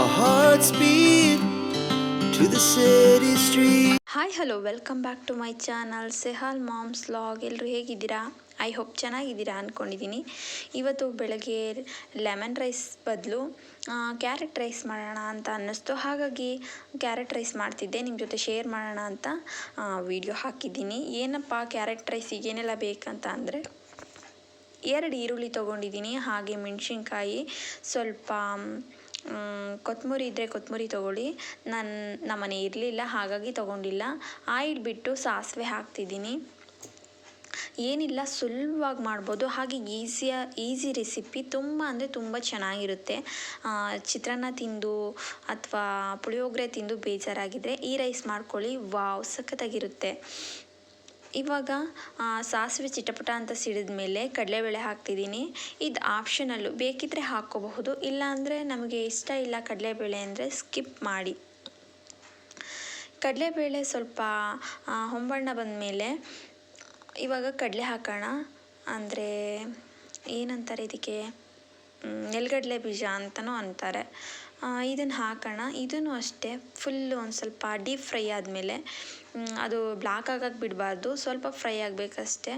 Our hearts beat to the city street. Hi hello welcome back to my channel Sehal moms log ಎಲ್ಲರೂ ಹೇಗಿದ್ದೀರಾ? I hope ಚೆನ್ನಾಗಿದ್ದೀರಾ ಅಂದ್ಕೊಂಡಿದ್ದೀನಿ ಇವತ್ತು ಬೆಳಗ್ಗೆ lemon rice ಬದಲು ಕ್ಯಾರೆಟ್ ರೈಸ್ ಮಾಡೋಣ ಅಂತ ಅನ್ನಿಸ್ತು. ಹಾಗಾಗಿ ಕ್ಯಾರೆಟ್ ರೈಸ್ ಮಾಡ್ತಿದ್ದೆ ನಿಮ್ಮ ಜೊತೆ ಶೇರ್ ಮಾಡೋಣ ಅಂತ ವಿಡಿಯೋ ಹಾಕಿದ್ದೀನಿ. ಏನಪ್ಪ ಕ್ಯಾರೆಟ್ ರೈಸಿಗೆ ಏನೆಲ್ಲ ಬೇಕಂತ ಅಂದರೆ, ಎರಡು ಈರುಳ್ಳಿ ತೊಗೊಂಡಿದ್ದೀನಿ, ಹಾಗೆ ಮೆಣಸಿನ್ಕಾಯಿ, ಸ್ವಲ್ಪ ಕೊತ್ತಂಬರಿ ಇದ್ದರೆ ಕೊತ್ತಂಬರಿ ತೊಗೊಳ್ಳಿ. ನನ್ನ ನಮ್ಮನೆ ಇರಲಿಲ್ಲ, ಹಾಗಾಗಿ ತೊಗೊಂಡಿಲ್ಲ. ಆಯಿಲ್ ಬಿಟ್ಟು ಸಾಸಿವೆ ಹಾಕ್ತಿದ್ದೀನಿ. ಏನಿಲ್ಲ ಸುಲಭವಾಗಿ ಮಾಡ್ಬೋದು. ಹಾಗೆ ಈಸಿಯ, ಈಸಿ ರೆಸಿಪಿ ತುಂಬ ಅಂದರೆ ತುಂಬ ಚೆನ್ನಾಗಿರುತ್ತೆ. ಚಿತ್ರಾನ್ನ ತಿಂದು ಅಥವಾ ಪುಳಿಯೋಗರೆ ತಿಂದು ಬೇಜಾರಾಗಿದ್ದರೆ ಈ ರೈಸ್ ಮಾಡ್ಕೊಳ್ಳಿ. ವಾವ್, ಸಖತ್ತಾಗಿರುತ್ತೆ. ಇವಾಗ ಸಾಸಿವೆ ಚಿಟಪಟ ಅಂತ ಸಿಡಿದ ಮೇಲೆ ಕಡಲೆಬೇಳೆ ಹಾಕ್ತಿದ್ದೀನಿ. ಇದು ಆಪ್ಷನಲ್ಲು ಬೇಕಿದ್ದರೆ ಹಾಕ್ಕೋಬಹುದು, ಇಲ್ಲಾಂದರೆ ನಮಗೆ ಇಷ್ಟ ಇಲ್ಲ ಕಡಲೆಬೇಳೆ ಅಂದರೆ ಸ್ಕಿಪ್ ಮಾಡಿ. ಕಡಲೆಬೇಳೆ ಸ್ವಲ್ಪ ಹೊಂಬಣ್ಣ ಬಂದ ಮೇಲೆ ಇವಾಗ ಕಡಲೆ ಹಾಕೋಣ. ಅಂದರೆ ಏನಂತಾರೆ ಇದಕ್ಕೆ ನೆಲಗಡಲೆ ಬೀಜ ಅಂತಲೂ ಅಂತಾರೆ. ಇದನ್ನು ಹಾಕೋಣ. ಇದನ್ನು ಅಷ್ಟೇ ಫುಲ್ಲು ಒಂದು ಸ್ವಲ್ಪ ಡೀಪ್ ಫ್ರೈ ಆದಮೇಲೆ ಅದು ಬ್ಲಾಕ್ ಆಗಕ್ಕೆ ಬಿಡಬಾರ್ದು. ಸ್ವಲ್ಪ ಫ್ರೈ ಆಗಬೇಕಷ್ಟೆ.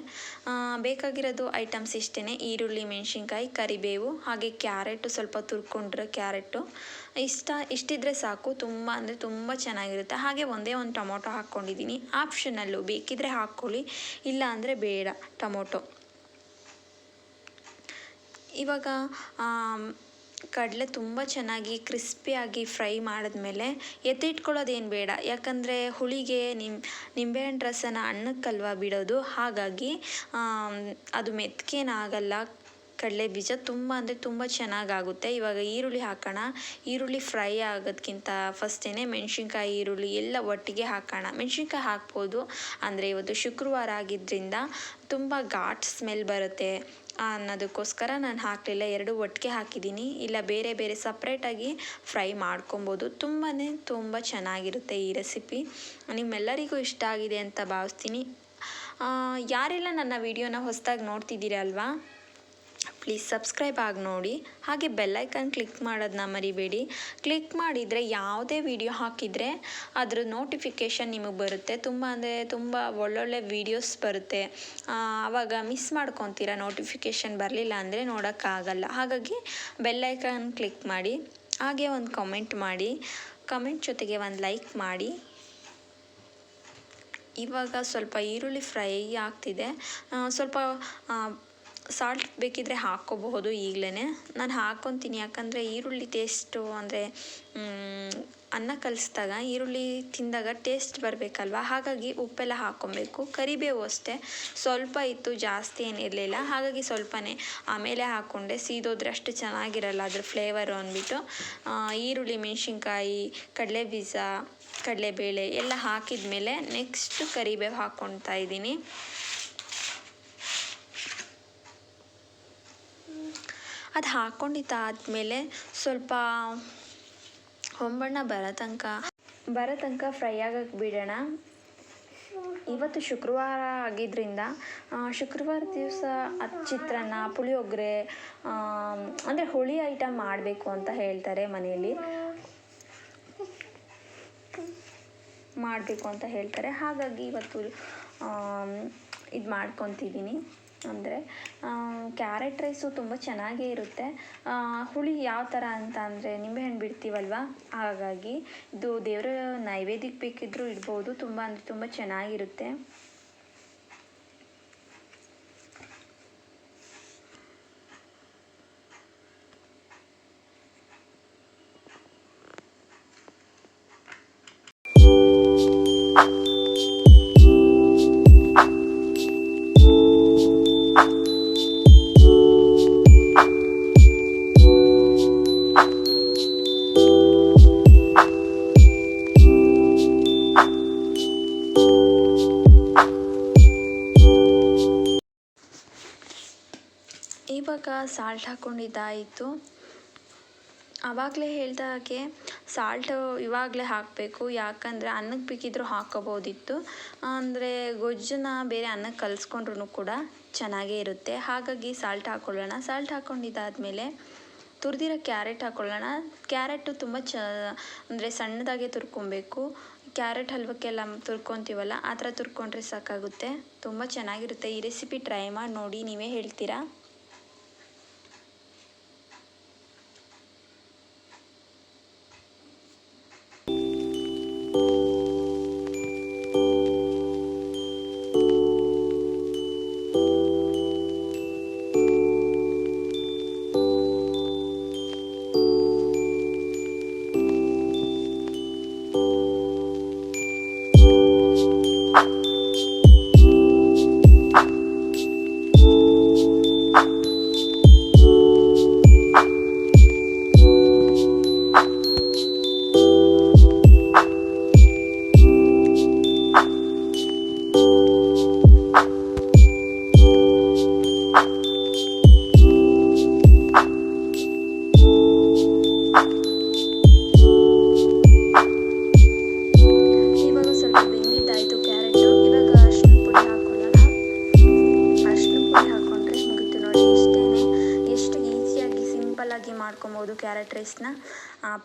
ಬೇಕಾಗಿರೋದು ಐಟಮ್ಸ್ ಇಷ್ಟೇ ಈರುಳ್ಳಿ, ಮೆಣಸಿನ್ಕಾಯಿ, ಕರಿಬೇವು, ಹಾಗೆ ಕ್ಯಾರೆಟು, ಸ್ವಲ್ಪ ತುರ್ಕೊಂಡ್ರೆ ಕ್ಯಾರೆಟು. ಇಷ್ಟ, ಇಷ್ಟಿದ್ರೆ ಸಾಕು. ತುಂಬ, ಅಂದರೆ ತುಂಬ ಚೆನ್ನಾಗಿರುತ್ತೆ. ಹಾಗೆ ಒಂದೇ ಒಂದು ಟೊಮೊಟೊ ಹಾಕ್ಕೊಂಡಿದ್ದೀನಿ. ಆಪ್ಷನಲ್ಲು ಬೇಕಿದ್ರೆ ಹಾಕ್ಕೊಳ್ಳಿ ಇಲ್ಲ ಅಂದರೆ ಬೇಡ ಟೊಮೊಟೊ. ಇವಾಗ ಕಡಲೆ ತುಂಬ ಚೆನ್ನಾಗಿ ಕ್ರಿಸ್ಪಿಯಾಗಿ ಫ್ರೈ ಮಾಡಿದ್ಮೇಲೆ ಎತ್ತಿಟ್ಕೊಳ್ಳೋದೇನು ಬೇಡ. ಯಾಕಂದರೆ ಹುಳಿಗೆ ನಿಂಬೆ ನಿಂಬೆಹಣ್ಣು ರಸನ ಅನ್ನಕ್ಕಲ್ವ ಬಿಡೋದು? ಹಾಗಾಗಿ ಅದು ಮೆತ್ಕೇನಾಗಲ್ಲ ಕಡಲೆ ಬೀಜ ತುಂಬ ಅಂದರೆ ತುಂಬ ಚೆನ್ನಾಗಾಗುತ್ತೆ. ಇವಾಗ ಈರುಳ್ಳಿ ಹಾಕೋಣ. ಈರುಳ್ಳಿ ಫ್ರೈ ಆಗೋದಕ್ಕಿಂತ ಫಸ್ಟೇ ಮೆಣಸಿನ್ಕಾಯಿ, ಈರುಳ್ಳಿ ಎಲ್ಲ ಒಟ್ಟಿಗೆ ಹಾಕೋಣ. ಮೆಣಸಿನ್ಕಾಯಿ ಹಾಕ್ಬೋದು. ಅಂದರೆ ಇವತ್ತು ಶುಕ್ರವಾರ ಆಗಿದ್ದರಿಂದ ತುಂಬ ಘಾಟ್ ಸ್ಮೆಲ್ ಬರುತ್ತೆ. ಅನ್ನೋದಕ್ಕೋಸ್ಕರ ನಾನು ಹಾಕಲಿಲ್ಲ. ಎರಡು ಒಟ್ಟಿಗೆ ಹಾಕಿದ್ದೀನಿ. ಇಲ್ಲ, ಬೇರೆ ಬೇರೆ ಸಪ್ರೇಟಾಗಿ ಫ್ರೈ ಮಾಡ್ಕೊಬೋದು. ತುಂಬಾ ತುಂಬ ಚೆನ್ನಾಗಿರುತ್ತೆ ಈ ರೆಸಿಪಿ ನಿಮ್ಮೆಲ್ಲರಿಗೂ ಇಷ್ಟ ಆಗಿದೆ ಅಂತ ಭಾವಿಸ್ತೀನಿ. ಯಾರೆಲ್ಲ ನನ್ನ ವಿಡಿಯೋನ ಹೊಸದಾಗಿ ನೋಡ್ತಿದ್ದೀರಾ ಅಲ್ವಾ? ಪ್ಲೀಸ್ ಸಬ್ಸ್ಕ್ರೈಬ್ ಆಗಿ ನೋಡಿ. ಹಾಗೆ ಬೆಲ್ಲೈಕನ್ ಕ್ಲಿಕ್ ಮಾಡೋದನ್ನ ಮರಿಬೇಡಿ. ಕ್ಲಿಕ್ ಮಾಡಿದರೆ ಯಾವುದೇ ವಿಡಿಯೋ ಹಾಕಿದರೆ ಅದರ ನೋಟಿಫಿಕೇಷನ್ ನಿಮಗೆ ಬರುತ್ತೆ. ತುಂಬ ಅಂದರೆ ತುಂಬ ಒಳ್ಳೊಳ್ಳೆ ವೀಡಿಯೋಸ್ ಬರುತ್ತೆ. ಆವಾಗ ಮಿಸ್ ಮಾಡ್ಕೊತೀರ ನೋಟಿಫಿಕೇಷನ್ ಬರಲಿಲ್ಲ ಅಂದರೆ ನೋಡೋಕ್ಕಾಗಲ್ಲ. ಹಾಗಾಗಿ ಬೆಲ್ಲೈಕನ್ ಕ್ಲಿಕ್ ಮಾಡಿ. ಹಾಗೆ ಒಂದು ಕಮೆಂಟ್ ಮಾಡಿ. ಕಮೆಂಟ್ ಜೊತೆಗೆ ಒಂದು ಲೈಕ್ ಮಾಡಿ. ಇವಾಗ ಸ್ವಲ್ಪ ಈರುಳ್ಳಿ ಫ್ರೈ ಆಗ್ತಿದೆ. ಸ್ವಲ್ಪ ಸಾಲ್ಟ್ ಬೇಕಿದ್ದರೆ ಹಾಕ್ಕೋಬಹುದು ಈಗಲೇ ನಾನು ಹಾಕ್ಕೊತೀನಿ, ಯಾಕಂದರೆ ಈರುಳ್ಳಿ ಟೇಸ್ಟು ಅಂದರೆ ಅನ್ನ ಕಲಿಸಿದಾಗ ಈರುಳ್ಳಿ ತಿಂದಾಗ ಟೇಸ್ಟ್ ಬರಬೇಕಲ್ವ? ಹಾಗಾಗಿ ಉಪ್ಪೆಲ್ಲ ಹಾಕ್ಕೊಬೇಕು. ಕರಿಬೇವು ಅಷ್ಟೇ. ಸ್ವಲ್ಪ ಇತ್ತು, ಜಾಸ್ತಿ ಏನಿರಲಿಲ್ಲ ಹಾಗಾಗಿ ಸ್ವಲ್ಪನೇ. ಆಮೇಲೆ ಹಾಕ್ಕೊಂಡೆ ಸೀದೋದ್ರೆ ಅಷ್ಟು ಚೆನ್ನಾಗಿರಲ್ಲ ಅದ್ರ ಫ್ಲೇವರು ಅಂದ್ಬಿಟ್ಟು. ಈರುಳ್ಳಿ, ಮೆಣಸಿನ್ಕಾಯಿ ಕಡಲೆ ಬೀಜ ಕಡಲೆಬೇಳೆ ಎಲ್ಲ ಹಾಕಿದ ಮೇಲೆ ನೆಕ್ಸ್ಟ್ ಕರಿಬೇವು ಹಾಕ್ಕೊಳ್ತಾ ಇದ್ದೀನಿ. ಅದು ಹಾಕ್ಕೊಂಡಿದ್ದಾದ್ಮೇಲೆ ಸ್ವಲ್ಪ ಹೊಂಬಣ್ಣ ಬರೋ ತನಕ ಬರೋ ತನಕ ಫ್ರೈ ಆಗಕ್ಕೆ ಬಿಡೋಣ. ಇವತ್ತು ಶುಕ್ರವಾರ ಆಗಿದ್ದರಿಂದ ಶುಕ್ರವಾರ ದಿವಸ ಅದು ಚಿತ್ರಾನ್ನ, ಪುಳಿಯೋಗರೆ ಅಂದರೆ ಹುಳಿ ಐಟಮ್ ಮಾಡಬೇಕು ಅಂತ ಹೇಳ್ತಾರೆ ಮನೆಯಲ್ಲಿ. ಮಾಡಬೇಕು ಅಂತ ಹೇಳ್ತಾರೆ. ಹಾಗಾಗಿ ಇವತ್ತು ಇದು ಮಾಡ್ಕೊತಿದ್ದೀನಿ. ಅಂದರೆ ಕ್ಯಾರೆಟ್ ರೈಸು ತುಂಬ ಚೆನ್ನಾಗೇ ಇರುತ್ತೆ. ಹುಳಿ ಯಾವ ಥರ ಅಂತ ಅಂದರೆ ನಿಂಬೆಹಣ್ಣು ಬಿಡ್ತೀವಲ್ವ? ಹಾಗಾಗಿ ಇದು ದೇವರ ನೈವೇದ್ಯಕ್ಕೆ ಬೇಕಿದ್ದರೂ ಇಡ್ಬೋದು. ತುಂಬ ಅಂದರೆ ತುಂಬ ಚೆನ್ನಾಗಿರುತ್ತೆ. ಸಾಲ್ಟ್ ಹಾಕ್ಕೊಂಡಿದ್ದಾಯಿತು ಆವಾಗಲೇ ಹೇಳ್ದ ಹಾಗೆ ಸಾಲ್ಟು ಇವಾಗಲೇ ಹಾಕಬೇಕು. ಯಾಕಂದರೆ ಅನ್ನಕ್ಕೆ ಬೇಕಿದ್ದರೂ ಹಾಕ್ಕೋಬೋದಿತ್ತು ಅಂದರೆ ಗೊಜ್ಜನ್ನ ಬೇರೆ ಅನ್ನಕ್ಕೆ ಕಲಿಸ್ಕೊಂಡ್ರೂ ಕೂಡ ಚೆನ್ನಾಗೇ ಇರುತ್ತೆ. ಹಾಗಾಗಿ ಸಾಲ್ಟ್ ಹಾಕ್ಕೊಳ್ಳೋಣ ಸಾಲ್ಟ್ ಹಾಕ್ಕೊಂಡಿದ್ದಾದಮೇಲೆ ತುರಿದಿರೋ ಕ್ಯಾರೆಟ್ ಹಾಕ್ಕೊಳ್ಳೋಣ ಕ್ಯಾರೆಟು ತುಂಬ ಚ, ಅಂದರೆ ಸಣ್ಣದಾಗೆ ತುರ್ಕೊಬೇಕು. ಕ್ಯಾರೆಟ್ ಹಲ್ವಕ್ಕೆಲ್ಲ ತುರ್ಕೊತೀವಲ್ಲ, ಆ ಥರ ತುರ್ಕೊಂಡ್ರೆ ಸಾಕಾಗುತ್ತೆ. ತುಂಬ ಚೆನ್ನಾಗಿರುತ್ತೆ. ಈ ರೆಸಿಪಿ ಟ್ರೈ ಮಾಡಿ ನೋಡಿ, ನೀವೇ ಹೇಳ್ತೀರಾ? ಮಾಡ್ಕೊಬೋದು ಕ್ಯಾರೆಟ್ ರೈಸ್ನ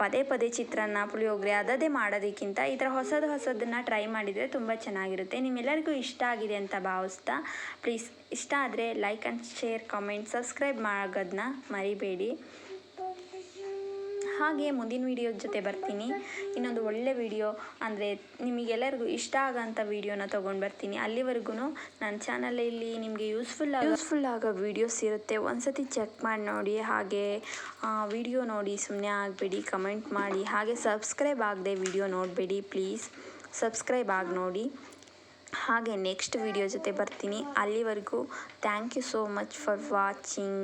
ಪದೇ ಪದೇ ಚಿತ್ರಾನ್ನ ಪುಳಿಯೋಗರೆ ಅದದೇ ಮಾಡೋದಕ್ಕಿಂತ ಈ ಥರ ಹೊಸದು ಹೊಸದನ್ನು ಟ್ರೈ ಮಾಡಿದರೆ ತುಂಬ ಚೆನ್ನಾಗಿರುತ್ತೆ. ನಿಮ್ಮೆಲ್ಲರಿಗೂ ಇಷ್ಟ ಆಗಿದೆ ಅಂತ ಭಾವಿಸ್ತಾ, ಪ್ಲೀಸ್ ಇಷ್ಟ ಆದರೆ like and share, comment, subscribe ಮಾಡೋದನ್ನ ಮರಿಬೇಡಿ. ಹಾಗೆ ಮುಂದಿನ ವಿಡಿಯೋ ಜೊತೆ ಬರ್ತೀನಿ. ಇನ್ನೊಂದು ಒಳ್ಳೆ ವಿಡಿಯೋ ಅಂದರೆ ನಿಮಗೆಲ್ಲರಿಗೂ ಇಷ್ಟ ಆಗೋಂಥ ವೀಡಿಯೋನ ತೊಗೊಂಡು ಬರ್ತೀನಿ. ಅಲ್ಲಿವರೆಗೂ ನನ್ನ ಚಾನಲಲ್ಲಿ ನಿಮಗೆ ಯೂಸ್ಫುಲ್ ಯೂಸ್ಫುಲ್ ಆಗೋ ವೀಡಿಯೋಸ್ ಇರುತ್ತೆ. ಒಂದ್ಸತಿ ಚೆಕ್ ಮಾಡಿ ನೋಡಿ, ಹಾಗೆ ವಿಡಿಯೋ ನೋಡಿ ಸುಮ್ಮನೆ ಆಗಬೇಡಿ ಕಮೆಂಟ್ ಮಾಡಿ, ಹಾಗೆ ಸಬ್ಸ್ಕ್ರೈಬ್ ಆಗದೆ ವಿಡಿಯೋ ನೋಡಬೇಡಿ ಪ್ಲೀಸ್ ಸಬ್ಸ್ಕ್ರೈಬ್ ಆಗಿ ನೋಡಿ. ಹಾಗೆ ನೆಕ್ಸ್ಟ್ ವಿಡಿಯೋ ಜೊತೆ ಬರ್ತೀನಿ. ಅಲ್ಲಿವರೆಗೂ thank you so much for watching